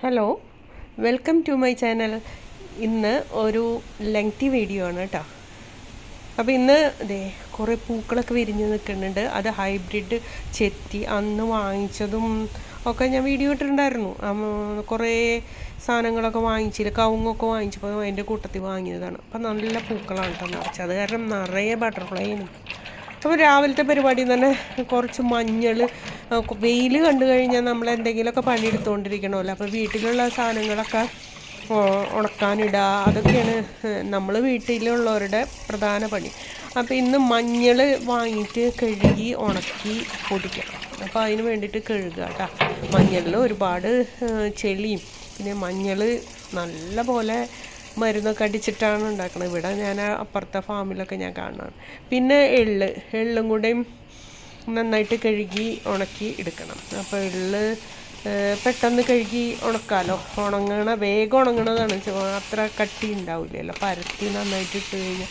Hello welcome to my channel ഇന്ന് ഒരു lengthy video ആണ് കേട്ടോ അപ്പോൾ ഇന്ന് അതെ കുറേ പൂക്കളൊക്കെ വിരിഞ്ഞ് നിൽക്കുന്നുണ്ട്. അത് ഹൈബ്രിഡ് ചെത്തി അന്ന് വാങ്ങിച്ചതും ഒക്കെ ഞാൻ വീഡിയോ ഇട്ടിട്ടുണ്ടായിരുന്നു. കുറേ സാധനങ്ങളൊക്കെ വാങ്ങിച്ചില്ല. കവുങ്ങൊക്കെ വാങ്ങിച്ചപ്പോൾ അതിന്റെ കൂട്ടത്തിൽ വാങ്ങിയതാണ്. അപ്പോൾ നല്ല പൂക്കളാണ് കേട്ടോ നിറച്ച്. അത് കാരണം നിറയെ ബട്ടർഫ്ലൈ ആണ്. അപ്പോൾ രാവിലത്തെ പരിപാടി തന്നെ കുറച്ച് മഞ്ഞൾ വെയിൽ കണ്ടു കഴിഞ്ഞാൽ നമ്മൾ എന്തെങ്കിലുമൊക്കെ പണിയെടുത്തുകൊണ്ടിരിക്കണമല്ലോ അപ്പോൾ വീട്ടിലുള്ള സാധനങ്ങളൊക്കെ ഉണക്കാനിടുക അതൊക്കെയാണ് നമ്മൾ വീട്ടിലുള്ളവരുടെ പ്രധാന പണി. അപ്പോൾ ഇന്ന് മഞ്ഞൾ വാങ്ങിയിട്ട് കഴുകി ഉണക്കി പൊടിക്കണം അപ്പോൾ അതിന് വേണ്ടിയിട്ട് കഴുകുക കേട്ടോ. മഞ്ഞളിൽ ഒരുപാട് ചെളിയും പിന്നെ മഞ്ഞൾ നല്ല പോലെ മരുന്നൊക്കെ അടിച്ചിട്ടാണ് ഉണ്ടാക്കുന്നത് ഇവിടെ ഞാൻ അപ്പുറത്തെ ഫാമിലൊക്കെ ഞാൻ കാണുന്നതാണ് പിന്നെ എള്ള് എള്ളും കൂടെയും നന്നായിട്ട് കഴുകി ഉണക്കി എടുക്കണം. അപ്പോൾ എള്ള് പെട്ടെന്ന് കഴുകി ഉണക്കാമല്ലോ ഉണങ്ങണ വേഗം ഉണങ്ങണതാണ്. അത്ര കട്ടി ഉണ്ടാവില്ലല്ലോ. പരത്തി നന്നായിട്ട് ഇട്ട് കഴിഞ്ഞാൽ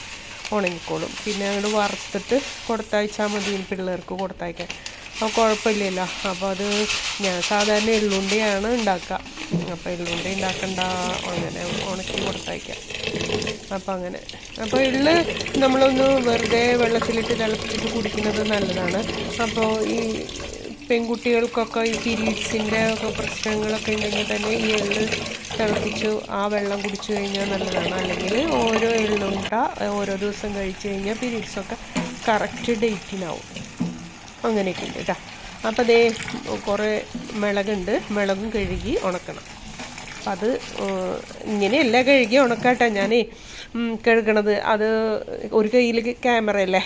ഉണങ്ങിക്കോളും. പിന്നെ അങ്ങോട്ട് വറുത്തിട്ട് കൊടുത്തയച്ചാൽ മതി പിള്ളേർക്ക് കൊടുത്തയക്കാൻ. അപ്പോൾ കുഴപ്പമില്ലല്ലോ. അപ്പോൾ അത് ഞാൻ സാധാരണ എള്ളുണ്ടിയാണ് ഉണ്ടാക്കുക. അപ്പോൾ എള്ളുണ്ടി ഉണ്ടാക്കണ്ട അങ്ങനെ ഉണക്കി കൊടുത്തയക്കാം. അപ്പോൾ അങ്ങനെ. അപ്പോൾ എള്ള് നമ്മളൊന്ന് വെറുതെ വെള്ളത്തിലിട്ട് തിളപ്പിച്ചിട്ട് കുടിക്കുന്നത് നല്ലതാണ്. അപ്പോൾ ഈ പെൺകുട്ടികൾക്കൊക്കെ ഈ പീരീഡ്സിന്റെ ഒക്കെ പ്രശ്നങ്ങളൊക്കെ ഉണ്ടെങ്കിൽ തന്നെ ഈ എള്ള് തിളപ്പിച്ചു ആ വെള്ളം കുടിച്ചു കഴിഞ്ഞാൽ നല്ലതാണ്. അല്ലെങ്കിൽ ഓരോ എള്ളുണ്ട ഓരോ ദിവസം കഴിച്ചു കഴിഞ്ഞാൽ പീരീഡ്സൊക്കെ കറക്റ്റ് ഡേറ്റിനാവും. അങ്ങനെയൊക്കെ ഉണ്ട് കേട്ടോ അപ്പോൾ അതേ കുറേ മിളകുണ്ട്. മുളകും കഴുകി ഉണക്കണം. അപ്പം അത് ഇങ്ങനെയല്ല കഴുകി ഉണക്കാട്ടോ ഉം, കഴുകണത്. അത് ഒരു കയ്യിൽ ക്യാമറ അല്ലേ?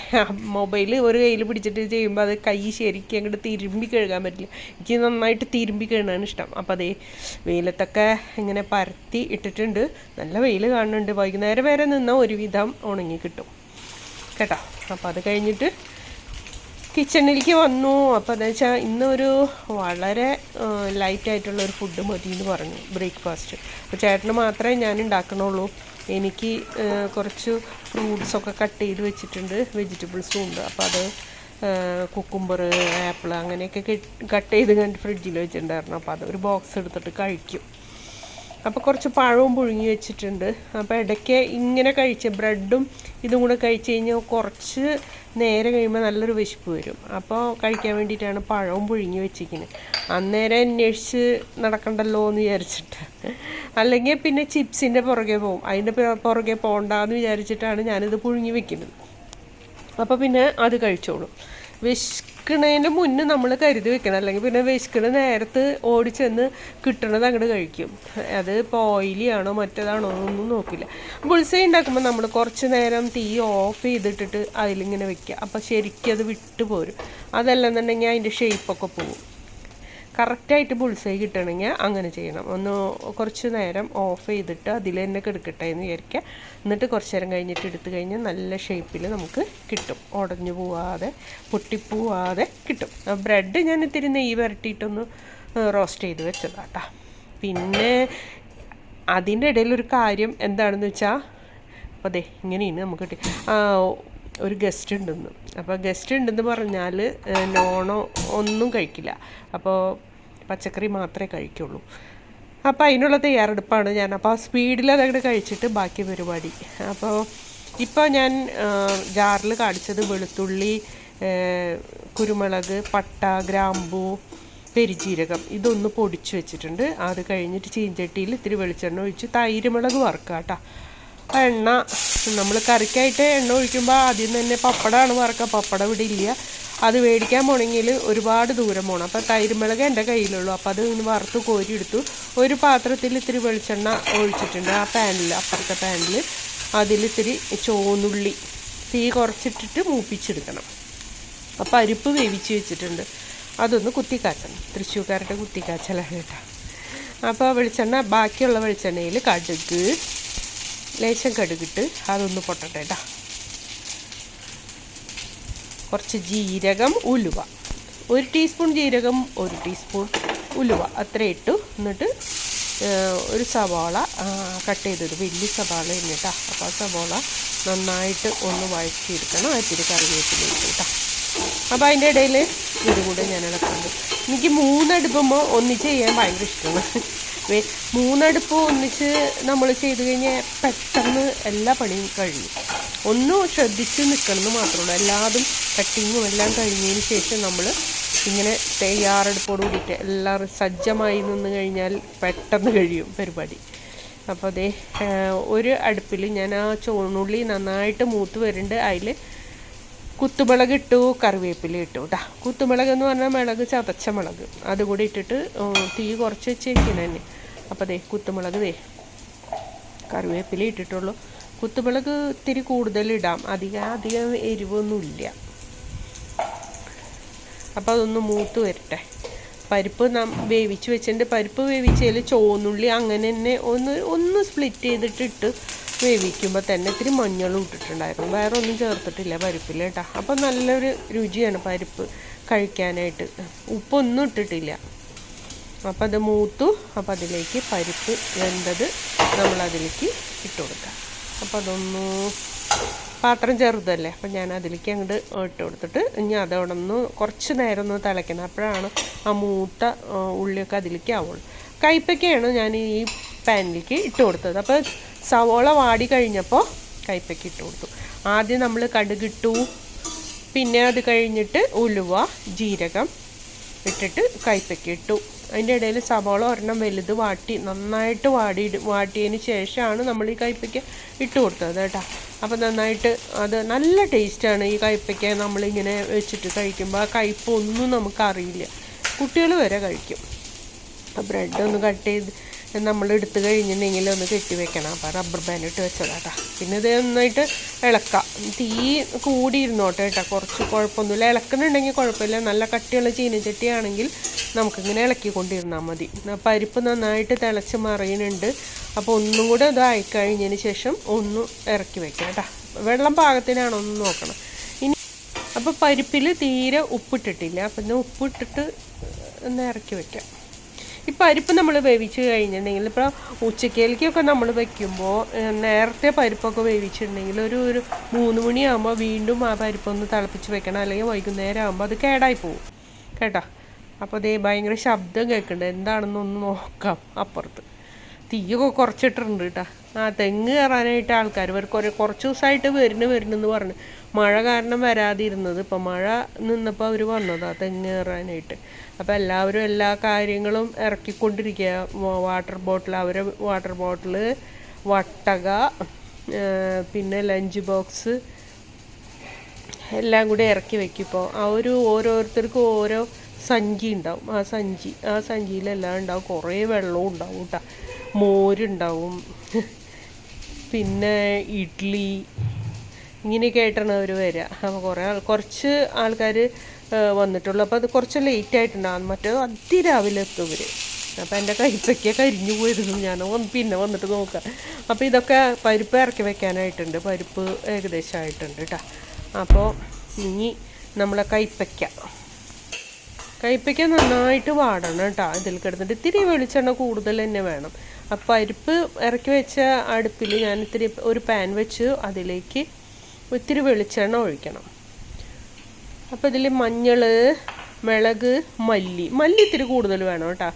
മൊബൈൽ ഒരു കയ്യിൽ പിടിച്ചിട്ട് ചെയ്യുമ്പോൾ അത് കൈ ശരിക്കും അങ്ങോട്ട് തിരുമ്പി കഴുകാൻ പറ്റില്ല. എനിക്ക് നന്നായിട്ട് തിരുമ്പി കഴുകാനാണ് ഇഷ്ടം. അപ്പോൾ അതേ വെയിലത്തൊക്കെ ഇങ്ങനെ പരത്തി ഇട്ടിട്ടുണ്ട്. നല്ല വെയിൽ കാണുന്നുണ്ട്. വൈകുന്നേരം വരെ നിന്നാൽ ഒരുവിധം ഉണങ്ങി കിട്ടും? കേട്ടോ അപ്പോൾ അത് കഴിഞ്ഞിട്ട് കിച്ചണിലേക്ക് വന്നു. അപ്പോൾ എന്താ വെച്ചാൽ ഇന്നൊരു വളരെ ലൈറ്റ് ആയിട്ടുള്ള ഒരു ഫുഡ് മതി എന്ന് പറഞ്ഞു ബ്രേക്ക്ഫാസ്റ്റ് അപ്പോൾ ചേട്ടന് മാത്രമേ ഞാൻ ഉണ്ടാക്കണുള്ളൂ. എനിക്ക് കുറച്ച് ഫ്രൂട്ട്സൊക്കെ കട്ട് ചെയ്ത് വെച്ചിട്ടുണ്ട്. വെജിറ്റബിൾസും ഉണ്ട്. അപ്പോൾ അത് കുക്കുംബർ ആപ്പിൾ അങ്ങനെയൊക്കെ കട്ട് ചെയ്ത് കണ്ട് ഫ്രിഡ്ജിൽ വെച്ചിട്ടുണ്ടായിരുന്നു. അപ്പോൾ അത് ഒരു ബോക്സ് എടുത്തിട്ട് കഴിക്കും. അപ്പോൾ കുറച്ച് പഴവും പുഴുങ്ങി വെച്ചിട്ടുണ്ട്. അപ്പോൾ ഇടയ്ക്ക് ഇങ്ങനെ കഴിച്ച് ബ്രെഡും ഇതും കൂടെ കഴിച്ച് കഴിഞ്ഞാൽ കുറച്ച് നേരം കഴിയുമ്പോൾ നല്ലൊരു വിശപ്പ് വരും. അപ്പോൾ കഴിക്കാൻ വേണ്ടിയിട്ടാണ് പഴവും പുഴുങ്ങി വെച്ചിരിക്കുന്നത്. അന്നേരം അന്വേഷിച്ച് നടക്കണ്ടല്ലോ എന്ന് വിചാരിച്ചിട്ട്. അല്ലെങ്കിൽ പിന്നെ ചിപ്സിന്റെ പുറകെ പോകും അതിന്റെ പുറകെ പോകണ്ടെന്ന് വിചാരിച്ചിട്ടാണ് ഞാനിത് പുഴുങ്ങി വെക്കുന്നത്. അപ്പോൾ പിന്നെ അത് കഴിച്ചോളും. വിശക്കണതിന് മുന്നേ നമ്മൾ കരുതി വെക്കണം. അല്ലെങ്കിൽ പിന്നെ വിശക്കണ നേരത്ത് ഓടിച്ചെന്ന് കിട്ടണത് അങ്ങോട്ട് കഴിക്കും. അത് ഇപ്പോൾ ആണോ മറ്റേതാണോ ഒന്നും നോക്കില്ല. ബുൾസൈ ഉണ്ടാക്കുമ്പോൾ നമ്മൾ കുറച്ച് നേരം തീ ഓഫ് ചെയ്തിട്ടിട്ട് അതിലിങ്ങനെ വെക്കുക. അപ്പോൾ ശരിക്കും അത് വിട്ടു പോരും അതല്ലെന്നുണ്ടെങ്കിൽ അതിന്റെ ഷേപ്പൊക്കെ പോകും കറക്റ്റായിട്ട് ബുൾസൈ കിട്ടണമെങ്കിൽ അങ്ങനെ ചെയ്യണം. ഒന്ന് കുറച്ച് നേരം ഓഫ് ചെയ്തിട്ട് അതിൽ തന്നെ കെടുക്കട്ടെ എന്ന് വിചാരിക്കുക എന്നിട്ട് കുറച്ച് നേരം കഴിഞ്ഞിട്ട് എടുത്തു കഴിഞ്ഞാൽ നല്ല ഷേപ്പിൽ നമുക്ക് കിട്ടും. ഉടഞ്ഞു പോവാതെ പൊട്ടിപ്പോവാതെ കിട്ടും. ബ്രെഡ് ഞാൻ ഇത്തിരി നെയ്യ് വരട്ടിയിട്ടൊന്ന് റോസ്റ്റ് ചെയ്ത് വെച്ചതാട്ടാ. പിന്നെ അതിന്റെ ഇടയിലൊരു കാര്യം എന്താണെന്ന് വെച്ചാൽ അപ്പോൾ അതെ ഇങ്ങനെയാണ് നമുക്ക് കിട്ടി. ഒരു ഗസ്റ്റ് ഉണ്ടെന്ന്. അപ്പോൾ ഗസ്റ്റ് ഉണ്ടെന്ന് പറഞ്ഞാൽ നോണോ ഒന്നും കഴിക്കില്ല. അപ്പോൾ പച്ചക്കറി മാത്രമേ കഴിക്കുള്ളൂ. അപ്പോൾ അതിനുള്ള തയ്യാറെടുപ്പാണ് ഞാൻ. അപ്പോൾ ആ സ്പീഡിൽ അതങ്ങോട്ട് കഴിച്ചിട്ട് ബാക്കി പരിപാടി. അപ്പോൾ ഇപ്പോൾ ഞാൻ ജാറിൽ കാണിച്ചത് വെളുത്തുള്ളി കുരുമുളക് പട്ട ഗ്രാമ്പൂ പെരിജീരകം ഇതൊന്ന് പൊടിച്ച് വെച്ചിട്ടുണ്ട്. അത് കഴിഞ്ഞിട്ട് ചീഞ്ചട്ടിയിൽ ഇത്തിരി വെളിച്ചെണ്ണ ഒഴിച്ച് തൈര് മുളക് വറുക്കുക കേട്ടോ. ആ എണ്ണ നമ്മൾ കറിക്കായിട്ട് എണ്ണ ഒഴിക്കുമ്പോൾ ആദ്യം തന്നെ പപ്പടമാണ് വറുക്കുക. പപ്പടം ഇവിടെ ഇല്ല. അത് മേടിക്കാൻ പോണെങ്കിൽ ഒരുപാട് ദൂരം പോകണം അപ്പോൾ തൈരുമുളക് എന്റെ കയ്യിലുള്ളൂ. അപ്പോൾ അത് ഇന്ന് വറുത്ത് കോരിയെടുത്തു. ഒരു പാത്രത്തിൽ ഇത്തിരി വെളിച്ചെണ്ണ ഒഴിച്ചിട്ടുണ്ട് ആ പാനിൽ അപ്പുറത്തെ പാനിൽ അതിലിത്തിരി ചോന്നുള്ളി തീ കുറച്ചിട്ടിട്ട് മൂപ്പിച്ചെടുക്കണം. അപ്പോൾ അരിപ്പ് വേവിച്ച് വെച്ചിട്ടുണ്ട്. അതൊന്ന് കുത്തിക്കാച്ചണം തൃശ്ശൂർക്കാരുടെ കുത്തിക്കാച്ചലാണ് കേട്ടോ. അപ്പോൾ വെളിച്ചെണ്ണ ബാക്കിയുള്ള വെളിച്ചെണ്ണയിൽ കടുക് ലേശം കടുകിട്ട് അതൊന്ന് പൊട്ടട്ടെ കേട്ടോ. കുറച്ച് ജീരകം ഉലുവ. ഒരു ടീസ്പൂൺ ജീരകം ഒരു ടീസ്പൂൺ ഉലുവ. അത്ര ഇട്ടു. എന്നിട്ട് ഒരു സവാള കട്ട് ചെയ്തത് വലിയ സവാള എന്നിട്ടാ അപ്പോൾ ആ സവാള നന്നായിട്ട് ഒന്ന് വഴറ്റിയെടുക്കണം. ഇത്തിരി കറിവേപ്പിലേക്ക് കേട്ടോ അപ്പോൾ അതിന്റെ ഇടയിൽ ഇതും കൂടെ ഞാൻ ഇളക്കുന്നുണ്ട് എനിക്ക് മൂന്നടുപ്പുമ്പോൾ ഒന്നിച്ച് ചെയ്യാൻ ഭയങ്കര ഇഷ്ടമാണ്. മൂന്നടുപ്പ് ഒന്നിച്ച് നമ്മൾ ചെയ്ത് കഴിഞ്ഞാൽ പെട്ടെന്ന് എല്ലാ പണിയും കഴിയും. ഒന്ന് ശ്രദ്ധിച്ച് നിൽക്കണമെന്ന് മാത്രമേ ഉള്ളൂ. എല്ലാതും കട്ടിങ്ങും എല്ലാം കഴിഞ്ഞതിന് ശേഷം നമ്മൾ ഇങ്ങനെ തയ്യാറെടുപ്പോട് കൂടിയിട്ട് എല്ലാം സജ്ജമായി നിന്ന് കഴിഞ്ഞാൽ പെട്ടെന്ന് കഴിയും പരിപാടി. അപ്പോൾ അതേ ഒരു അടുപ്പിൽ ഞാൻ ആ ചോണുള്ളി നന്നായിട്ട് മൂത്ത് വരുന്നുണ്ട്. അതിൽ കുത്തുമുളക് ഇട്ടു കറിവേപ്പില ഇട്ടു കേട്ടോ കുത്തുമുളക് എന്ന് പറഞ്ഞാൽ മുളക് ചതച്ച മുളക്. അതുകൂടി ഇട്ടിട്ട് തീ കുറച്ച് വെച്ചിരിക്കണം തന്നെ. അപ്പോൾ ദേ കുത്തുമുളക് ദേ കറിവേപ്പില ഇട്ടിട്ടുള്ളൂ. കുത്തുമുളക് ഇത്തിരി കൂടുതൽ ഇടാം അധികം അധികം എരിവൊന്നുമില്ല. അപ്പോൾ അതൊന്ന് മൂത്ത് വരട്ടെ. പരിപ്പ് നാം വേവിച്ച് വെച്ചിട്ടുണ്ട് പരിപ്പ് വേവിച്ചതിൽ ചോന്നുള്ളി അങ്ങനെ തന്നെ ഒന്ന് ഒന്ന് സ്പ്ലിറ്റ് ചെയ്തിട്ട് ഇട്ട് വേവിക്കുമ്പോൾ തന്നെ ഇത്തിരി മഞ്ഞളും ഇട്ടിട്ടുണ്ടായിരുന്നു. വേറെ ഒന്നും ചേർത്തിട്ടില്ല പരിപ്പിൽ കേട്ടോ. അപ്പോൾ നല്ലൊരു രുചിയാണ് പരിപ്പ് കഴിക്കാനായിട്ട്. ഉപ്പൊന്നും ഇട്ടിട്ടില്ല. അപ്പോൾ അത് മൂത്തു. അപ്പോൾ അതിലേക്ക് പരിപ്പ് വെന്തത് നമ്മളതിലേക്ക് ഇട്ട് കൊടുക്കാം അപ്പോൾ അതൊന്ന് പാത്രം ചെറുതല്ലേ? അപ്പം ഞാൻ അതിലേക്ക് അങ്ങോട്ട് ഇട്ട് കൊടുത്തിട്ട് ഇനി അതവിടെ ഒന്ന് കുറച്ച് നേരം ഒന്ന് തിളയ്ക്കണം. അപ്പോഴാണ് ആ മൂത്ത ഉള്ളിയൊക്കെ അതിലേക്ക് ആവുള്ളൂ. കയ്പ്പയ്ക്കയാണ് ഞാൻ ഈ പാനിലേക്ക് ഇട്ട് കൊടുത്തത്. അപ്പോൾ സവോള വാടി കഴിഞ്ഞപ്പോൾ കയ്പ്പയ്ക്ക ഇട്ട് കൊടുത്തു. ആദ്യം നമ്മൾ കടുകിട്ടു പിന്നെ അത് കഴിഞ്ഞിട്ട് ഉലുവ ജീരകം ഇട്ടിട്ട് കയ്പ്പയ്ക്ക ഇട്ടു. അതിന്റെ ഇടയിൽ സവാള ഒരെണ്ണം വലുത് വാട്ടി നന്നായിട്ട് വാടി വാട്ടിയതിന് ശേഷമാണ് നമ്മൾ ഈ കയ്പ്പയ്ക്ക ഇട്ട് കൊടുത്തത് കേട്ടോ. അപ്പോൾ നന്നായിട്ട് അത് നല്ല ടേസ്റ്റാണ് ഈ കയ്പ്പയ്ക്ക നമ്മളിങ്ങനെ വെച്ചിട്ട് കഴിക്കുമ്പോൾ. ആ കയ്പ്പൊന്നും നമുക്കറിയില്ല. കുട്ടികൾ വരെ കഴിക്കും. ബ്രെഡ് ഒന്ന് കട്ട് ചെയ്ത് നമ്മൾ എടുത്ത് കഴിഞ്ഞിട്ടുണ്ടെങ്കിൽ ഒന്ന് കെട്ടി വെക്കണം. അപ്പോൾ റബ്ബർ ബാൻഡ് ഇട്ട് വെച്ചതാട്ടാ പിന്നെ ഇത് നന്നായിട്ട് ഇളക്കാം. തീ കൂടിയിരുന്നോട്ടെ കേട്ടോ. കുറച്ച് കുഴപ്പമൊന്നുമില്ല. ഇളക്കുന്നുണ്ടെങ്കിൽ കുഴപ്പമില്ല. നല്ല കട്ടിയുള്ള ചീനച്ചട്ടിയാണെങ്കിൽ നമുക്കിങ്ങനെ ഇളക്കിക്കൊണ്ടിരുന്നാൽ മതി. പരിപ്പ് നന്നായിട്ട് തിളച്ച് മറിയുന്നുണ്ട്. അപ്പോൾ ഒന്നും കൂടെ ഇതായി കഴിഞ്ഞതിന് ശേഷം ഒന്ന് ഇറക്കി വെക്കാം കേട്ടോ. വെള്ളം പാകത്തിനാണോ ഒന്ന് നോക്കണം. ഇനി അപ്പോൾ പരിപ്പിൽ തീരെ ഉപ്പിട്ടിട്ടില്ല. അപ്പം ഉപ്പിട്ടിട്ട് ഒന്ന് ഇറക്കി വെക്കാം. ഈ പരിപ്പ് നമ്മൾ വേവിച്ച് കഴിഞ്ഞിട്ടുണ്ടെങ്കിൽ ഇപ്പോൾ ഉച്ചക്കേലേക്കൊക്കെ നമ്മൾ വയ്ക്കുമ്പോൾ നേരത്തെ പരിപ്പൊക്കെ വേവിച്ചിട്ടുണ്ടെങ്കിൽ ഒരു ഒരു മൂന്ന് മണിയാകുമ്പോൾ വീണ്ടും ആ പരിപ്പൊന്ന് തിളപ്പിച്ച് വെക്കണം. അല്ലെങ്കിൽ വൈകുന്നേരം ആകുമ്പോൾ അത് കേടായി പോകും കേട്ടോ? അപ്പോൾ അതേ ഭയങ്കര ശബ്ദം കേൾക്കുന്നുണ്ട് എന്താണെന്നൊന്ന് നോക്കാം അപ്പുറത്ത്. തീയൊക്കെ കുറച്ചിട്ടുണ്ട് കേട്ടോ ആ തെങ്ങ് കയറാനായിട്ട് ആൾക്കാർ ഇവർക്ക് ഒരു കുറച്ച് ദിവസമായിട്ട് വരുന്നു വരുന്നെന്ന് പറഞ്ഞു. മഴ കാരണം വരാതിരുന്നത്. ഇപ്പം മഴ നിന്നപ്പോൾ അവർ വന്നതാ തെങ്ങ് കയറാനായിട്ട്. അപ്പോൾ എല്ലാവരും എല്ലാ കാര്യങ്ങളും ഇറക്കിക്കൊണ്ടിരിക്കുക വാട്ടർ ബോട്ടിൽ അവരെ വാട്ടർ ബോട്ടിൽ വട്ടക പിന്നെ ലഞ്ച് ബോക്സ് എല്ലാം കൂടി ഇറക്കി വെക്കും ഇപ്പോൾ ആ ഒരു ഓരോരുത്തർക്കും ഓരോ സഞ്ചി ഉണ്ടാവും. ആ സഞ്ചി ആ സഞ്ചിയിലെല്ലാം ഉണ്ടാവും. കുറേ വെള്ളവും ഉണ്ടാവും കേട്ടോ മോരുണ്ടാവും. പിന്നെ ഇഡ്ഡലി ഇങ്ങനെയൊക്കെ ആയിട്ടാണ് അവർ വരിക അപ്പോൾ കുറേ ആൾ കുറച്ച് ആൾക്കാർ വന്നിട്ടുള്ളൂ. അപ്പോൾ അത് കുറച്ച് ലേറ്റ് ആയിട്ടുണ്ടാകും മറ്റേ അതിരാവിലെ എത്തും ഇവർ അപ്പോൾ എന്റെ കൈപ്പൊക്കെ കരിഞ്ഞു പോയിരുന്നു ഞാൻ പിന്നെ വന്നിട്ട് നോക്കാം. അപ്പോൾ ഇതൊക്കെ പരിപ്പ് ഇറക്കി വെക്കാനായിട്ടുണ്ട്. പരിപ്പ് ഏകദേശം ആയിട്ടുണ്ട് കേട്ടോ അപ്പോൾ ഇനി നമ്മളെ കൈപ്പയ്ക്ക. കൈപ്പയ്ക്ക നന്നായിട്ട് വാടണം കേട്ടോ ഇതിൽ കിടന്നിട്ട് ഇത്തിരി വെളിച്ചെണ്ണ കൂടുതൽ തന്നെ വേണം. അപ്പം അരിപ്പ് ഇറക്കി വെച്ച അടുപ്പിൽ ഞാൻ ഇത്തിരി ഒരു പാൻ വെച്ച് അതിലേക്ക് ഇത്തിരി വെളിച്ചെണ്ണ ഒഴിക്കണം. അപ്പോൾ ഇതിൽ മഞ്ഞൾ മിളക് മല്ലി മല്ലി ഇത്തിരി കൂടുതൽ വേണം കേട്ടോ.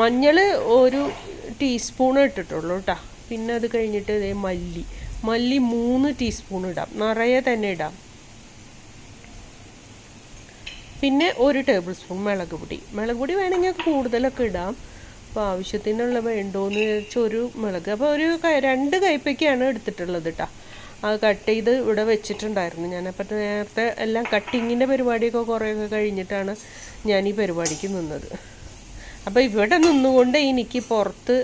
മഞ്ഞൾ ഒരു ടീസ്പൂൺ ഇട്ടിട്ടുള്ളൂ കേട്ടോ. പിന്നെ അത് കഴിഞ്ഞിട്ട് ഇതേ മല്ലി. മല്ലി മൂന്ന് ടീസ്പൂൺ ഇടാം. നിറയെ തന്നെ ഇടാം. പിന്നെ ഒരു ടേബിൾ സ്പൂൺ മുളക് പൊടി. മുളക് പൊടി വേണമെങ്കിൽ കൂടുതലൊക്കെ ഇടാം. അപ്പോൾ ആവശ്യത്തിനുള്ള വേണ്ടോന്ന് വിചാരിച്ച ഒരു മുളക്. അപ്പോൾ ഒരു രണ്ട് കയ്പ്പയ്ക്കാണ് എടുത്തിട്ടുള്ളത് കേട്ടോ അത് കട്ട് ചെയ്ത് ഇവിടെ വെച്ചിട്ടുണ്ടായിരുന്നു. ഞാനപ്പോൾ നേരത്തെ എല്ലാം കട്ടിങ്ങിന്റെ പരിപാടിയൊക്കെ കുറേയൊക്കെ കഴിഞ്ഞിട്ടാണ് ഞാൻ ഈ പരിപാടിക്ക് നിന്നത്. അപ്പോൾ ഇവിടെ നിന്നുകൊണ്ട് എനിക്ക് പുറത്ത്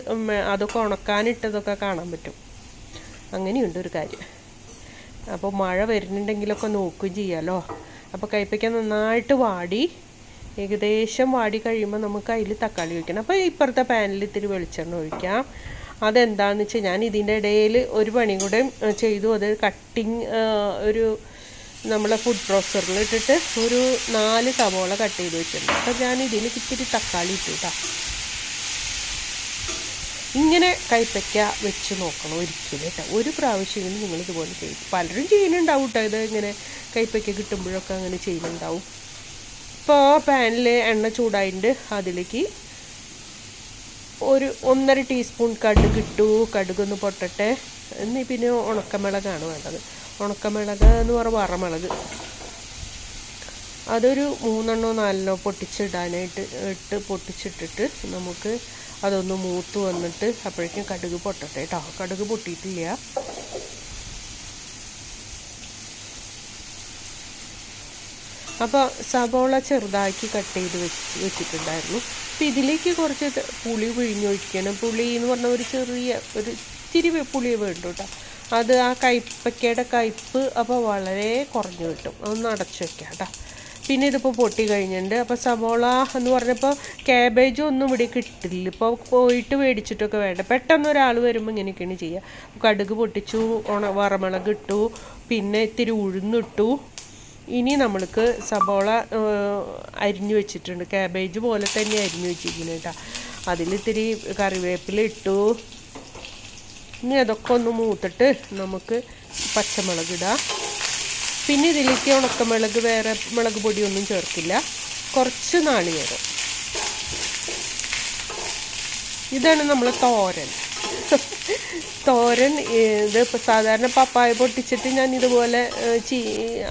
അതൊക്കെ ഉണക്കാനിട്ടതൊക്കെ കാണാൻ പറ്റും. അങ്ങനെയുണ്ട് ഒരു കാര്യം. അപ്പോൾ മഴ വരുന്നുണ്ടെങ്കിലൊക്കെ നോക്കുകയും ചെയ്യാമല്ലോ അപ്പോൾ കയ്പ്പയ്ക്ക നന്നായിട്ട് വാടി. ഏകദേശം വാടി കഴിയുമ്പോൾ നമുക്ക് അതിൽ തക്കാളി ഒഴിക്കണം. അപ്പോൾ ഇപ്പുറത്തെ പാനിൽ ഇത്തിരി വെളിച്ചെണ്ണ ഒഴിക്കാം. അതെന്താണെന്ന് വെച്ചാൽ ഞാൻ ഇതിന്റെ ഇടയിൽ ഒരു പണി കൂടെ ചെയ്തു. അത് കട്ടിങ് ഒരു നമ്മളെ ഫുഡ് പ്രോസറിൽ ഇട്ടിട്ട് ഒരു നാല് സവോള കട്ട് ചെയ്ത് വെച്ചിട്ടുണ്ട്. അപ്പോൾ ഞാൻ ഇതിൽ ഇത്തിരി തക്കാളി ഇട്ടു കേട്ടോ ഇങ്ങനെ കൈപ്പയ്ക്ക വെച്ച് നോക്കണം ഒരിക്കലും കേട്ടോ ഒരു പ്രാവശ്യമെങ്കിലും നിങ്ങൾ ഇതുപോലെ ചെയ്യും പലരും ചെയ്യുന്നുണ്ടാവും കേട്ടോ ഇത് ഇങ്ങനെ കൈപ്പയ്ക്ക കിട്ടുമ്പോഴൊക്കെ അങ്ങനെ ചെയ്യുന്നുണ്ടാവും. ഇപ്പോൾ പാനിൽ എണ്ണ ചൂടായിട്ടുണ്ട് അതിലേക്ക് ഒരു ഒന്നര ടീസ്പൂൺ കടുക് ഇട്ടു. കടുകൊന്ന് പൊട്ടട്ടെ. എന്നീ പിന്നെ ഉണക്കമിളകാണ് വേണ്ടത്. ഉണക്കമിളക് എന്ന് പറഞ്ഞാൽ വറമിളക്. അതൊരു മൂന്നെണ്ണോ നാലെണ്ണോ പൊട്ടിച്ചിടാനായിട്ട് ഇട്ട് പൊട്ടിച്ചിട്ടിട്ട് നമുക്ക് അതൊന്ന് മൂത്ത് വന്നിട്ട് അപ്പോഴേക്കും കടുക് പൊട്ടട്ടെ കേട്ടോ കടുക് പൊട്ടിയിട്ടില്ല. അപ്പോൾ സബോള ചെറുതാക്കി കട്ട് ചെയ്ത് വെച്ച് വെച്ചിട്ടുണ്ടായിരുന്നു. അപ്പോൾ ഇതിലേക്ക് കുറച്ച് പുളി പിഴിഞ്ഞൊഴിക്കണം പുളി എന്ന് പറഞ്ഞ ഒരു ചെറിയ ഒരു ഇത്തിരി പുളി വേണ്ടു കേട്ടോ അത് ആ കയ്പ്പക്കയുടെ കയ്പ്പ് അപ്പോൾ വളരെ കുറഞ്ഞു കിട്ടും. അതൊന്ന് അടച്ചു വെക്കാം കേട്ടോ പിന്നെ ഇതിപ്പോൾ പൊട്ടി കഴിഞ്ഞിട്ടുണ്ട്. അപ്പോൾ സബോള എന്ന് പറഞ്ഞപ്പോൾ ക്യാബേജും ഒന്നും ഇവിടെ കിട്ടില്ല. ഇപ്പോൾ പോയിട്ട് മേടിച്ചിട്ടൊക്കെ വേണ്ട. പെട്ടെന്ന് ഒരാൾ വരുമ്പോൾ ഇങ്ങനെയൊക്കെയാണ് ചെയ്യുക കടുക് പൊട്ടിച്ചു ഉണ വറമുളക് ഇട്ടു പിന്നെ ഇത്തിരി ഉഴുന്നിട്ടു ഇനി നമ്മൾക്ക് സബോള അരിഞ്ഞു വെച്ചിട്ടുണ്ട്. ക്യാബേജ് പോലെ തന്നെ അരിഞ്ഞു വെച്ചിരിക്കുന്നത് കേട്ടോ. അതിലിത്തിരി കറിവേപ്പില ഇട്ടു. ഇനി അതൊക്കെ ഒന്ന് മൂത്തിട്ട് നമുക്ക് പച്ചമുളക് ഇടാം. പിന്നെ ഇതിലേക്ക് ഉണക്കമുളക് വേറെ മുളക് പൊടിയൊന്നും ചേർക്കില്ല. കുറച്ച് നാളികേരം. ഇതാണ് നമ്മൾ തോരൻ. തോരൻ ഇത് ഇപ്പോൾ സാധാരണ പപ്പായ പൊട്ടിച്ചിട്ട് ഞാൻ ഇതുപോലെ ചീ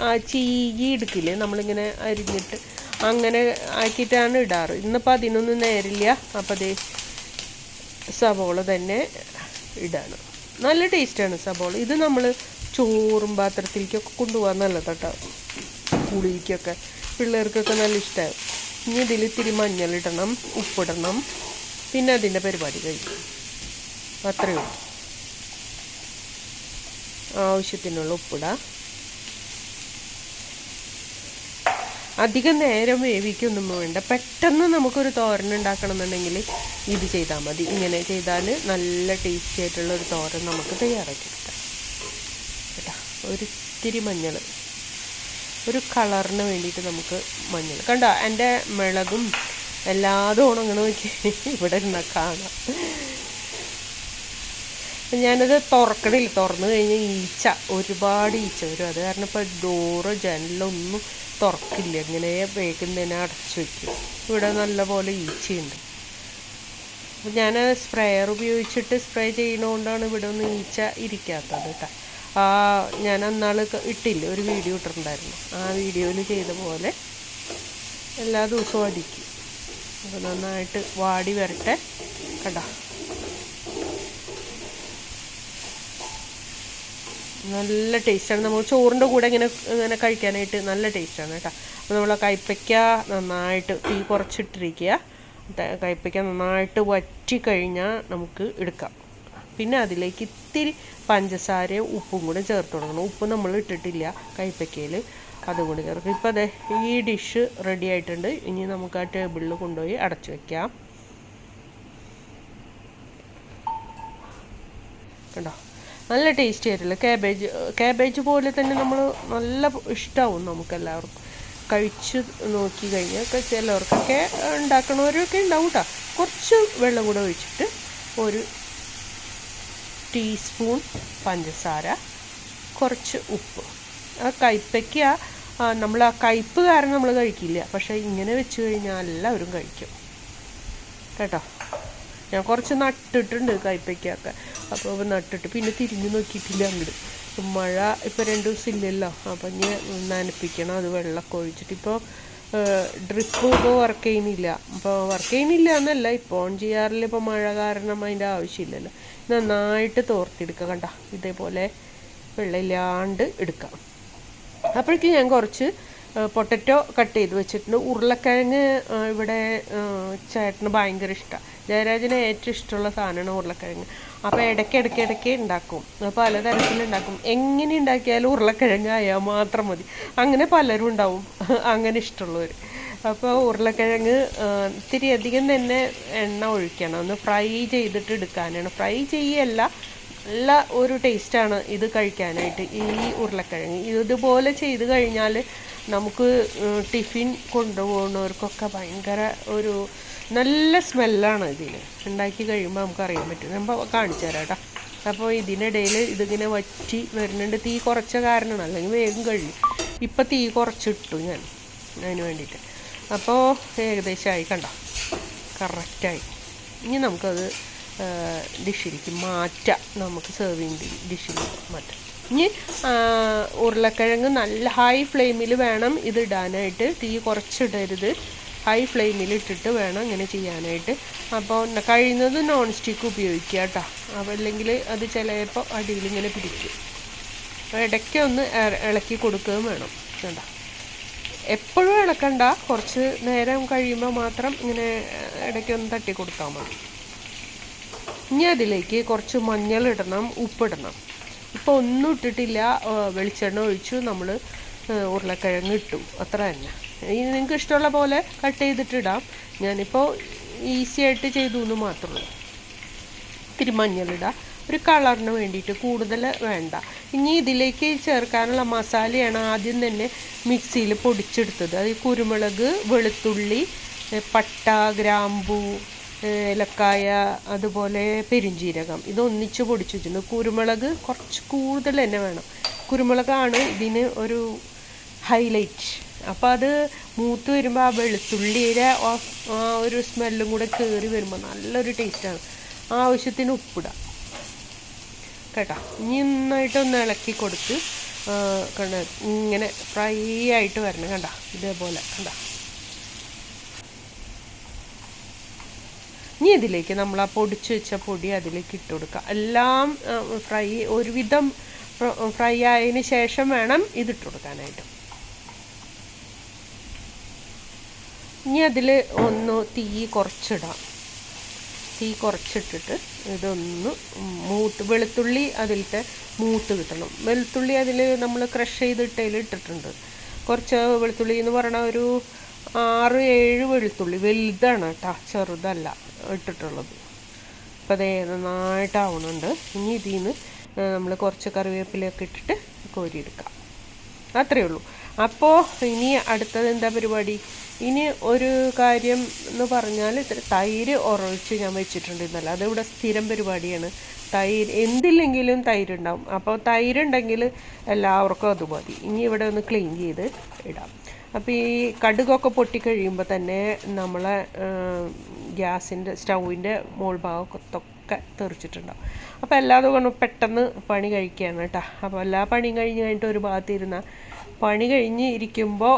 ആ ചീകി എടുക്കില്ലേ? നമ്മളിങ്ങനെ അരിഞ്ഞിട്ട് അങ്ങനെ ആക്കിയിട്ടാണ് ഇടാറ്. ഇന്നിപ്പോൾ അതിനൊന്നും നേരില്ല. അപ്പോൾ അതേ സവോള തന്നെ ഇടാണ്. നല്ല ടേസ്റ്റാണ് സവോള. ഇത് നമ്മൾ ചോറും പാത്രത്തിലേക്കൊക്കെ കൊണ്ടുപോകാൻ നല്ലതാട്ടോ. പുളിക്കൊക്കെ പിള്ളേർക്കൊക്കെ നല്ല ഇഷ്ടമാണ് ഇനി ഇതിൽ ഇത്തിരി മഞ്ഞളിടണം ഉപ്പിടണം. പിന്നെ അതിന്റെ പരിപാടി കഴിക്കും. അത്രയേ ഉള്ളൂ. ആവശ്യത്തിനുള്ള ഉപ്പിടാം. അധികം നേരം വേവിക്കൊന്നും വേണ്ട. പെട്ടെന്ന് നമുക്കൊരു തോരൻ ഉണ്ടാക്കണം എന്നുണ്ടെങ്കിൽ ഇത് ചെയ്താൽ മതി. ഇങ്ങനെ ചെയ്താൽ നല്ല ടേസ്റ്റി ആയിട്ടുള്ള ഒരു തോരൻ നമുക്ക് തയ്യാറാക്കി കിട്ടാം കേട്ടോ? ഒരിത്തിരി മഞ്ഞൾ. ഒരു കളറിന് വേണ്ടിയിട്ട് നമുക്ക് മഞ്ഞൾ. കണ്ടോ? എന്റെ മിളകും എല്ലാതും നോക്കി ഇവിടെ ഇരുന്നാൽ കാണാം. ഞാനത് തുറക്കണില്ല. തുറന്നു കഴിഞ്ഞ ഈച്ച ഒരുപാട് ഈച്ച വരും. അത് കാരണം ഇപ്പോൾ ഡോറ് ജനലൊന്നും തുറക്കില്ല. ഇങ്ങനെ വേഗം തന്നെ അടച്ചു വയ്ക്കും ഇവിടെ നല്ലപോലെ ഈച്ചയുണ്ട്. അപ്പോൾ ഞാൻ സ്പ്രേയർ ഉപയോഗിച്ചിട്ട് സ്പ്രേ ചെയ്യണോണ്ടാണ് ഇവിടെ ഒന്നും ഈച്ച ഇരിക്കാത്തത് കേട്ടോ. ആ ഞാൻ അന്നാൾ ഇട്ടില്ല. ഒരു വീഡിയോ ഇട്ടിട്ടുണ്ടായിരുന്നു. ആ വീഡിയോയിൽ ചെയ്ത പോലെ എല്ലാ ദിവസവും അടിക്കും. അപ്പോൾ നന്നായിട്ട് വാടി വരട്ടെ. കണ്ടോ നല്ല ടേസ്റ്റാണ്. നമ്മൾ ചോറിന്റെ കൂടെ ഇങ്ങനെ ഇങ്ങനെ കഴിക്കാനായിട്ട് നല്ല ടേസ്റ്റാണ് കേട്ടോ. അപ്പോൾ നമ്മൾ കയ്പ്പയ്ക്ക നന്നായിട്ട് തീ കുറച്ചിട്ടിരിക്കുക. കയ്പ്പയ്ക്ക നന്നായിട്ട് വറ്റി കഴിഞ്ഞാൽ നമുക്ക് എടുക്കാം. പിന്നെ അതിലേക്ക് ഇത്തിരി പഞ്ചസാരയും ഉപ്പും കൂടെ ചേർത്ത് കൊടുക്കണം. ഉപ്പ് നമ്മൾ ഇട്ടിട്ടില്ല കയ്പ്പയ്ക്കയിൽ അതും കൂടി ചേർക്കും ഇപ്പോൾ അതെ ഈ ഡിഷ് റെഡി ആയിട്ടുണ്ട്. ഇനി നമുക്ക് ആ ടേബിളിൽ കൊണ്ടുപോയി അടച്ചു വയ്ക്കാം കണ്ടോ? നല്ല ടേസ്റ്റി ആയിട്ടുള്ള കാബേജ് കാബേജ് പോലെ തന്നെ നമ്മൾ നല്ല ഇഷ്ടമാവും നമുക്ക് എല്ലാവർക്കും കഴിച്ച് നോക്കി കഴിഞ്ഞാൽ ചിലവർക്കൊക്കെ ഉണ്ടാക്കണവരൊക്കെ ഉണ്ടാവും കേട്ടോ കുറച്ച് വെള്ളം കൂടെ ഒഴിച്ചിട്ട് ഒരു ടീസ്പൂൺ പഞ്ചസാര കുറച്ച് ഉപ്പ്. ആ കയ്പ്പയ്ക്ക നമ്മൾ ആ കയ്പ്പ് കാരണം നമ്മൾ കഴിക്കില്ല. പക്ഷേ ഇങ്ങനെ വെച്ച് കഴിഞ്ഞാൽ എല്ലാവരും കഴിക്കും. കേട്ടോ? ഞാൻ കുറച്ച് നട്ടിട്ടുണ്ട് കയ്പ്പയ്ക്കൊക്കെ അപ്പോൾ നട്ടിട്ട് പിന്നെ തിരിഞ്ഞു നോക്കിയിട്ടില്ല അങ്ങോട്ട് മഴ ഇപ്പോൾ രണ്ട് ദിവസം ഇല്ലല്ലോ അപ്പം ഇനി നനപ്പിക്കണം. അത് വെള്ളമൊക്കെ ഒഴിച്ചിട്ട് ഇപ്പോൾ ഡ്രിപ്പ് ഇപ്പോൾ വർക്ക് ചെയ്യുന്നില്ല. അപ്പോൾ വർക്ക് ചെയ്യുന്നില്ല എന്നല്ല. ഇപ്പോൾ ഓൺ ചെയ്യാറില്ല. ഇപ്പോൾ മഴ കാരണം അതിന്റെ ആവശ്യമില്ലല്ലോ. നന്നായിട്ട് തോർത്തെടുക്കുക കണ്ട. ഇതേപോലെ വെള്ളമില്ലാണ്ട് എടുക്കാം അപ്പോഴേക്കും ഞാൻ കുറച്ച് പൊട്ടറ്റോ കട്ട് ചെയ്ത് വെച്ചിട്ടുണ്ട്. ഉരുളക്കിഴങ്ങ് ഇവിടെ ചേട്ടന് ഭയങ്കര ഇഷ്ടമാണ് ജയരാജന് ഏറ്റവും ഇഷ്ടമുള്ള സാധനമാണ് ഉരുളക്കിഴങ്ങ്. അപ്പോൾ ഇടയ്ക്ക് ഇടയ്ക്ക് ഇടയ്ക്ക് ഉണ്ടാക്കും. പലതരത്തിലുണ്ടാക്കും. എങ്ങനെ ഉണ്ടാക്കിയാലും ഉരുളക്കിഴങ്ങ് ആയാൽ മാത്രം മതി. അങ്ങനെ പലരും ഉണ്ടാവും. അങ്ങനെ ഇഷ്ടമുള്ളവർ അപ്പോൾ ഉരുളക്കിഴങ്ങ് ഇത്തിരി അധികം തന്നെ എണ്ണ ഒഴിക്കണം. ഒന്ന് ഫ്രൈ ചെയ്തിട്ട് എടുക്കാനാണ്. ഫ്രൈ ചെയ്യല്ല. നല്ല ഒരു ടേസ്റ്റാണ് ഇത് കഴിക്കാനായിട്ട്. ഈ ഉരുളക്കിഴങ്ങ്. ഇതുപോലെ ചെയ്ത് കഴിഞ്ഞാൽ നമുക്ക് ടിഫിൻ കൊണ്ടുപോകുന്നവർക്കൊക്കെ ഭയങ്കര ഒരു നല്ല സ്മെല്ലാണ് ഇതിന് ഉണ്ടാക്കി കഴിയുമ്പോൾ നമുക്ക് അറിയാൻ പറ്റും. നമ്മൾ കാണിച്ചു തരാം കേട്ടോ. അപ്പോൾ ഇതിനിടയിൽ ഇതിങ്ങനെ വറ്റി വരുന്നുണ്ട്. തീ കുറച്ച കാരണമാണ്. അല്ലെങ്കിൽ വേഗം കഴിയും ഇപ്പം തീ കുറച്ചിട്ടു ഞാൻ അതിന് വേണ്ടിയിട്ട്. അപ്പോൾ ഏകദേശമായി കണ്ടോ? കറക്റ്റായി. ഇനി നമുക്കത് ഡിഷിലേക്ക് മാറ്റാം. നമുക്ക് സെർവിങ് ഡിഷിൽ മാറ്റാം. ഇനി ഉരുളക്കിഴങ്ങ് നല്ല ഹൈ ഫ്ലെയിമിൽ വേണം ഇത് ഇടാനായിട്ട്. തീ കുറച്ചിടരുത്. ഹൈ ഫ്ലെയിമിൽ ഇട്ടിട്ട് വേണം ഇങ്ങനെ ചെയ്യാനായിട്ട്. അപ്പോൾ കഴിയുന്നത് നോൺ സ്റ്റിക്ക് ഉപയോഗിക്കുക കേട്ടോ. അപ്പോൾ അല്ലെങ്കിൽ അത് ചിലപ്പോൾ അടിയിൽ ഇങ്ങനെ പിടിക്കും. ഇടയ്ക്ക് ഒന്ന് ഇളക്കി കൊടുക്കുകയും വേണം. കേട്ടോ എപ്പോഴും ഇളക്കണ്ട. കുറച്ച് നേരം കഴിയുമ്പോൾ മാത്രം ഇങ്ങനെ ഇടയ്ക്ക് ഒന്ന് തട്ടി കൊടുത്താൽ മതി. ഇനി അതിലേക്ക് കുറച്ച് മഞ്ഞൾ ഇടണം ഉപ്പിടണം. ഇപ്പോൾ ഒന്നും ഇട്ടിട്ടില്ല. വെളിച്ചെണ്ണ ഒഴിച്ചു. നമ്മൾ ഉരുളക്കിഴങ്ങ് ഇട്ടു. അത്ര തന്നെ. ഇനി നിങ്ങൾക്ക് ഇഷ്ടമുള്ള പോലെ കട്ട് ചെയ്തിട്ട് ഇടാം ഞാനിപ്പോൾ ഈസി ആയിട്ട് ചെയ്തു എന്ന് മാത്രമേ ഇത്തിരി മഞ്ഞളിടാം ഒരു കളറിന് വേണ്ടിയിട്ട് കൂടുതൽ വേണ്ട. ഇനി ഇതിലേക്ക് ചേർക്കാനുള്ള മസാലയാണ് ആദ്യം തന്നെ മിക്സിയിൽ പൊടിച്ചെടുത്തത്. അത് കുരുമുളക് വെളുത്തുള്ളി പട്ട ഗ്രാമ്പൂ ഏലക്കായ അതുപോലെ പെരുംജീരകം. ഇതൊന്നിച്ച് പൊടിച്ച് വെച്ചിട്ടുണ്ട് കുരുമുളക് കുറച്ച് കൂടുതൽ തന്നെ വേണം. കുരുമുളകാണ് ഇതിന് ഒരു ഹൈലൈറ്റ് അപ്പോൾ അത് മൂത്ത് വരുമ്പോൾ ആ വെളുത്തുള്ളിയുടെ ആ ഒരു സ്മെല്ലും കൂടെ കയറി വരുമ്പോൾ നല്ലൊരു ടേസ്റ്റാണ് ആവശ്യത്തിന് ഉപ്പിടുക കേട്ടോ? ഇനി നന്നായിട്ടൊന്ന് ഇളക്കി കൊടുത്ത് കണ്ട? ഇങ്ങനെ ഫ്രൈ ആയിട്ട് വരണം കണ്ട? ഇതേപോലെ കണ്ട? ഇനി ഇതിലേക്ക് നമ്മൾ ആ പൊടിച്ച് വെച്ച പൊടി അതിലേക്ക് ഇട്ട് കൊടുക്കുക. എല്ലാം ഫ്രൈ ഒരുവിധം ഫ്രൈ ആയതിന് ശേഷം വേണം ഇതിട്ട് കൊടുക്കാനായിട്ട്. ഇനി അതിൽ ഒന്ന് തീ കുറച്ചിടാം. തീ കുറച്ചിട്ടിട്ട് ഇതൊന്ന് മൂത്ത് വെളുത്തുള്ളി അതിലത്തെ മൂത്ത് കിട്ടണം. വെളുത്തുള്ളി അതിൽ നമ്മൾ ക്രഷ് ചെയ്തിട്ടതിൽ ഇട്ടിട്ടുണ്ട്. കുറച്ച് വെളുത്തുള്ളി എന്ന് പറഞ്ഞാൽ ഒരു ആറ് ഏഴ് വെളുത്തുള്ളി. വലുതാണ് കേട്ടോ ചെറുതല്ല ഇട്ടിട്ടുള്ളത്. അപ്പോൾ അതേ നന്നായിട്ടാവുന്നുണ്ട് ഇനി ഇതിൽ നിന്ന് നമ്മൾ കുറച്ച് കറിവേപ്പിലയൊക്കെ ഇട്ടിട്ട് കോരിയെടുക്കാം. അത്രയേ ഉള്ളൂ. അപ്പോൾ ഇനി അടുത്തത് എന്താ പരിപാടി? ഇനി ഒരു കാര്യം എന്ന് പറഞ്ഞാൽ തൈര് ഉറവിച്ച് ഞാൻ വെച്ചിട്ടുണ്ട് എന്നല്ല അതിവിടെ സ്ഥിരം പരിപാടിയാണ്. തൈര് എന്തില്ലെങ്കിലും തൈരുണ്ടാവും. അപ്പോൾ തൈരുണ്ടെങ്കിൽ എല്ലാവർക്കും അത് മതി. ഇനി ഇവിടെ ഒന്ന് ക്ലീൻ ചെയ്ത് ഇടാം. അപ്പോൾ ഈ കടുകൊക്കെ പൊട്ടിക്കഴിയുമ്പോൾ തന്നെ നമ്മളെ ഗ്യാസിന്റെ സ്റ്റൗവിന്റെ മോൾ ഭാഗത്തൊക്കെ തെറിച്ചിട്ടുണ്ടാവും. അപ്പോൾ കൊണ്ട് പെട്ടെന്ന് പണി കഴിക്കുകയാണ് കേട്ടോ. അപ്പോൾ എല്ലാ പണിയും കഴിഞ്ഞ് കഴിഞ്ഞിട്ട് ഒരു ഭാഗത്ത് ഇരുന്നാൽ പണി കഴിഞ്ഞ് ഇരിക്കുമ്പോൾ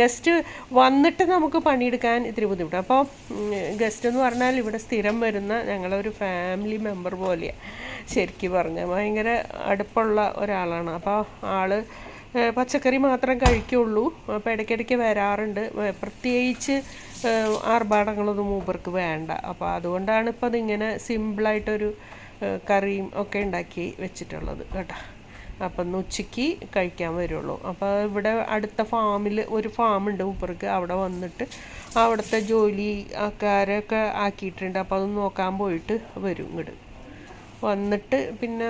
ഗസ്റ്റ് വന്നിട്ട് നമുക്ക് പണിയെടുക്കാൻ ഇത്തിരി ബുദ്ധിമുട്ട്. അപ്പോൾ ഗസ്റ്റ് എന്ന് പറഞ്ഞാൽ ഇവിടെ സ്ഥിരം വരുന്ന ഞങ്ങളൊരു ഫാമിലി മെമ്പർ പോലെയാണ് ശരിക്കും പറഞ്ഞാൽ ഭയങ്കര അടുപ്പുള്ള ഒരാളാണ്. അപ്പോൾ ആൾ പച്ചക്കറി മാത്രം കഴിക്കുള്ളൂ. അപ്പോൾ ഇടയ്ക്കിടയ്ക്ക് വരാറുണ്ട്. പ്രത്യേകിച്ച് ആർഭാടങ്ങളൊന്നും മൂപ്പർക്ക് വേണ്ട. അപ്പോൾ അതുകൊണ്ടാണ് ഇപ്പോൾ അതിങ്ങനെ സിമ്പിളായിട്ടൊരു കറിയും ഒക്കെ ഉണ്ടാക്കി വെച്ചിട്ടുള്ളത്. കേട്ടോ. അപ്പം ഇന്ന് ഉച്ചയ്ക്ക് കഴിക്കാൻ വരുള്ളൂ. അപ്പോൾ ഇവിടെ അടുത്ത ഫാമിൽ ഒരു ഫാമുണ്ട് മൂപ്പർക്ക്. അവിടെ വന്നിട്ട് അവിടുത്തെ ജോലിക്കാരൊക്കെ ആക്കിയിട്ടുണ്ട്. അപ്പോൾ അത് നോക്കാൻ പോയിട്ട് വരും ഇങ്ങോട്ട് വന്നിട്ട് പിന്നെ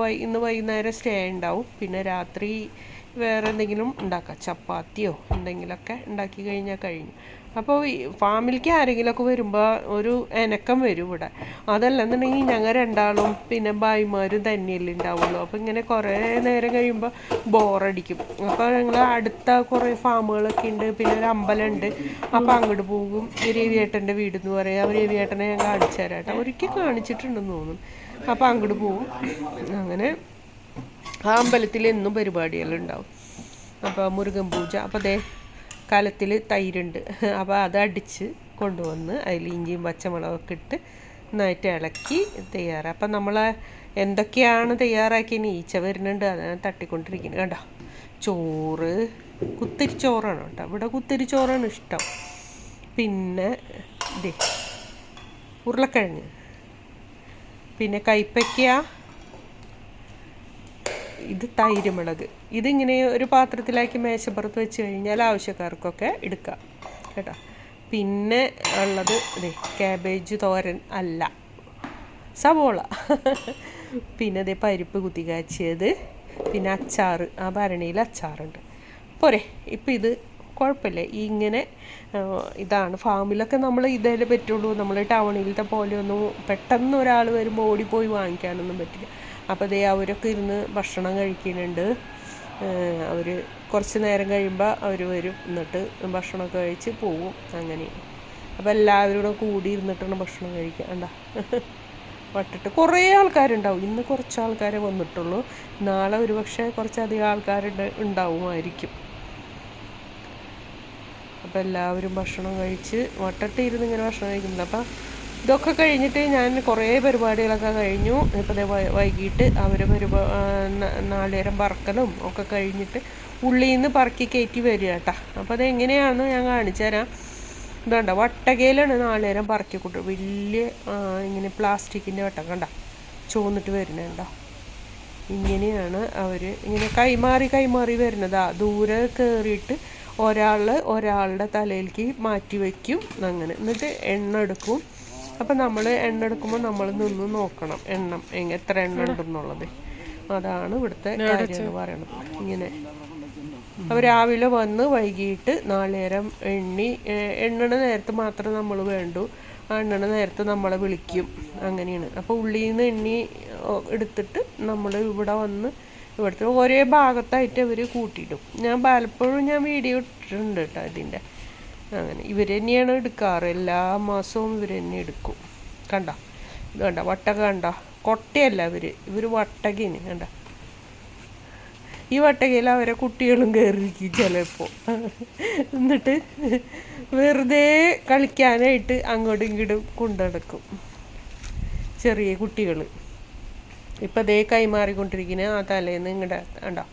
വൈ ഇന്ന് വൈകുന്നേരം സ്റ്റേ ഉണ്ടാവും. പിന്നെ രാത്രി വേറെ എന്തെങ്കിലും ഉണ്ടാക്കാം. ചപ്പാത്തിയോ എന്തെങ്കിലുമൊക്കെ ഉണ്ടാക്കി കഴിഞ്ഞാൽ കഴിഞ്ഞു. അപ്പോൾ ഫാമിലിക്ക് ആരെങ്കിലുമൊക്കെ വരുമ്പോൾ ഒരു എനക്കം വരും ഇവിടെ. അതല്ലെന്നുണ്ടെങ്കിൽ ഞങ്ങൾ രണ്ടാളും പിന്നെ ഭായിമാരും തന്നെയല്ലേ ഉണ്ടാവുള്ളൂ. അപ്പോൾ ഇങ്ങനെ കുറേ നേരം കഴിയുമ്പോൾ ബോറടിക്കും. അപ്പോൾ ഞങ്ങൾ അടുത്ത കുറേ ഫാമുകളൊക്കെ ഉണ്ട്. പിന്നെ ഒരു അമ്പലമുണ്ട് അപ്പോൾ അങ്ങോട്ട് പോകും. രവിയേട്ടന്റെ വീട് എന്ന് പറയാം. ആ രവിയേട്ടനെ ഞാൻ കാണിച്ചു തരാം കേട്ടോ. ഒരിക്കൽ കാണിച്ചിട്ടുണ്ടെന്ന് തോന്നുന്നു. അപ്പോൾ അങ്ങോട്ട് പോകും. അങ്ങനെ ആ അമ്പലത്തിൽ എന്നും പരിപാടികളുണ്ടാവും അപ്പോൾ മുരുകൻ പൂജ. അപ്പോൾ അതേ കലത്തിൽ തൈരുണ്ട്. അപ്പോൾ അത് അടിച്ച് കൊണ്ടുവന്ന് അതിൽ ഇഞ്ചിയും പച്ചമുളകൊക്കെ ഇട്ട് നന്നായിട്ട് ഇളക്കി തയ്യാറാണ് അപ്പം നമ്മൾ എന്തൊക്കെയാണ് തയ്യാറാക്കിയതിന് ഈച്ച വരുന്നുണ്ട്. അതാണ് തട്ടിക്കൊണ്ടിരിക്കുന്നത് കണ്ടോ? ചോറ്. കുത്തിരി ചോറാണ് കേട്ടോ. ഇവിടെ കുത്തിരി ചോറാണ് ഇഷ്ടം. പിന്നെ ഇത് ഉരുളക്കിഴങ്ങ്. പിന്നെ കൈപ്പയ്ക്ക. ഇത് തൈര് മുളക് ഇതിങ്ങനെ ഒരു പാത്രത്തിലാക്കി മേശപ്പുറത്ത് വെച്ച് കഴിഞ്ഞാൽ ആവശ്യക്കാർക്കൊക്കെ എടുക്കാം. കേട്ടോ? പിന്നെ ഉള്ളത് ഇതേ ക്യാബേജ് തോരൻ അല്ല. സവോള. പിന്നെ ഇതേ പരിപ്പ് കുത്തി കാച്ചിയത് പിന്നെ അച്ചാർ ആ ഭരണിയിൽ അച്ചാറുണ്ട്. പോരെ ഇപ്പം ഇത് കുഴപ്പമില്ല. ഇങ്ങനെ ഇതാണ്. ഫാമിലൊക്കെ നമ്മൾ ഇതേ പറ്റുള്ളൂ. നമ്മൾ ടൗണിലത്തെ പോലെയൊന്നും പെട്ടെന്ന് ഒരാൾ വരുമ്പോൾ ഓടിപ്പോയി വാങ്ങിക്കാനൊന്നും പറ്റില്ല. അപ്പോൾ ദേ അവരൊക്കെ ഇരുന്ന് ഭക്ഷണം കഴിക്കുന്നുണ്ട്. അവർ കുറച്ച് നേരം കഴിയുമ്പോൾ അവർ വരും. എന്നിട്ട് ഭക്ഷണമൊക്കെ കഴിച്ച് പോവും. അങ്ങനെ. അപ്പോൾ എല്ലാവരും കൂടെ ഇരുന്നിട്ടാണ് ഭക്ഷണം കഴിക്കുക കണ്ട? വട്ടിട്ട് കുറേ ആൾക്കാരുണ്ടാവും. ഇന്ന് കുറച്ച് ആൾക്കാരെ വന്നിട്ടുള്ളൂ. നാളെ ഒരുപക്ഷെ കുറച്ചധികം ആൾക്കാരുണ്ട് ഉണ്ടാവുമായിരിക്കും. അപ്പോൾ എല്ലാവരും ഭക്ഷണം കഴിച്ച് വട്ടട്ട് ഇരുന്ന് ഇങ്ങനെ ഭക്ഷണം കഴിക്കുന്നുണ്ട്. അപ്പം ഇതൊക്കെ കഴിഞ്ഞിട്ട് ഞാൻ കുറേ പരിപാടികളൊക്കെ കഴിഞ്ഞു. ഇപ്പോൾ വൈകിട്ട് അവർ പരിപാ നാളേരം പറക്കലും ഒക്കെ കഴിഞ്ഞിട്ട് ഉള്ളിൽ നിന്ന് പറക്കി കയറ്റി വരിക കേട്ടോ. അപ്പോൾ അതെങ്ങനെയാണെന്ന് ഞാൻ കാണിച്ചു തരാം. ഇതുണ്ട? വട്ടകയിലാണ് നാളേരം പറക്കി കൂട്ടുക വലിയ ഇങ്ങനെ പ്ലാസ്റ്റിക്കിന്റെ വട്ടം കണ്ട? ചുവന്നിട്ട് വരുന്നുണ്ടോ ഇങ്ങനെയാണ് അവർ ഇങ്ങനെ കൈമാറി കൈമാറി വരുന്നതാ. ദൂരെ കയറിയിട്ട് ഒരാൾ ഒരാളുടെ തലയിലേക്ക് മാറ്റി വയ്ക്കും. അങ്ങനെ. എന്നിട്ട് എണ്ണ എടുക്കും. അപ്പം നമ്മൾ എണ്ണ എടുക്കുമ്പോൾ നമ്മൾ നിന്ന് നോക്കണം എണ്ണം എത്ര എണ്ണ ഉണ്ടെന്നുള്ളത്. അതാണ് ഇവിടുത്തെ കാര്യം എന്ന് പറയണത്. ഇങ്ങനെ. അപ്പോൾ രാവിലെ വന്ന് വൈകിട്ട് നാളേരം എണ്ണി എണ്ണണ നേരത്ത് മാത്രമേ നമ്മൾ വേണ്ടൂ. ആ എണ്ണണ നേരത്ത് നമ്മളെ വിളിക്കും. അങ്ങനെയാണ്. അപ്പോൾ ഉള്ളിൽ നിന്ന് എണ്ണി എടുത്തിട്ട് നമ്മൾ ഇവിടെ വന്ന് ഇവിടുത്തെ ഒരേ ഭാഗത്തായിട്ട് അവർ കൂട്ടിയിടും. ഞാൻ പലപ്പോഴും ഞാൻ വീഡിയോ ഇട്ടിട്ടുണ്ട് കേട്ടോ ഇതിന്റെ അങ്ങനെ. ഇവർ തന്നെയാണ് എടുക്കാറ്. എല്ലാ മാസവും ഇവർ തന്നെ എടുക്കും. കണ്ട? ഇത് കണ്ട? വട്ടക കണ്ട? കൊട്ടയല്ല ഇവർ ഇവർ വട്ടകയാണ് കണ്ട? ഈ വട്ടകയിൽ അവരെ കുട്ടികളും കയറിയിരിക്കും ചിലപ്പോൾ എന്നിട്ട് വെറുതെ കളിക്കാനായിട്ട് അങ്ങോട്ടും ഇങ്ങോട്ടും കൊണ്ടുനടക്കും ചെറിയ കുട്ടികൾ ഇപ്പം ദേ കൈമാറിക്കൊണ്ടിരിക്കുന്ന ആ തലേന്ന് ഇങ്ങോട്ട് ഉണ്ടോ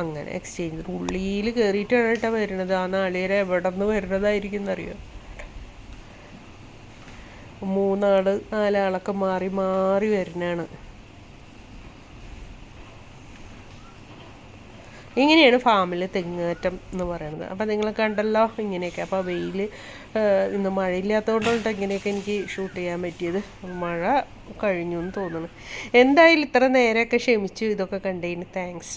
അങ്ങനെ എക്സ്ചേഞ്ച് ഉള്ളിയിൽ കയറിയിട്ടാണ് കേട്ടോ വരുന്നത്. ആ നാളികേരം എവിടെ നിന്ന് വരുന്നതായിരിക്കും എന്നറിയോ? മൂന്നാൾ നാലാളൊക്കെ മാറി മാറി വരുന്നതാണ്. ഇങ്ങനെയാണ് ഫാമിൽ തെങ്ങേറ്റം എന്ന് പറയുന്നത്. അപ്പോൾ നിങ്ങൾ കണ്ടല്ലോ ഇങ്ങനെയൊക്കെ. അപ്പോൾ വെയിൽ ഇന്ന് മഴയില്ലാത്തതുകൊണ്ടാണ് ഇങ്ങനെയൊക്കെ എനിക്ക് ഷൂട്ട് ചെയ്യാൻ പറ്റിയത്. മഴ കഴിഞ്ഞു എന്ന് തോന്നുന്നു. എന്തായാലും ഇത്ര നേരമൊക്കെ ക്ഷമിച്ചു. ഇതൊക്കെ കണ്ടതിന് താങ്ക്സ്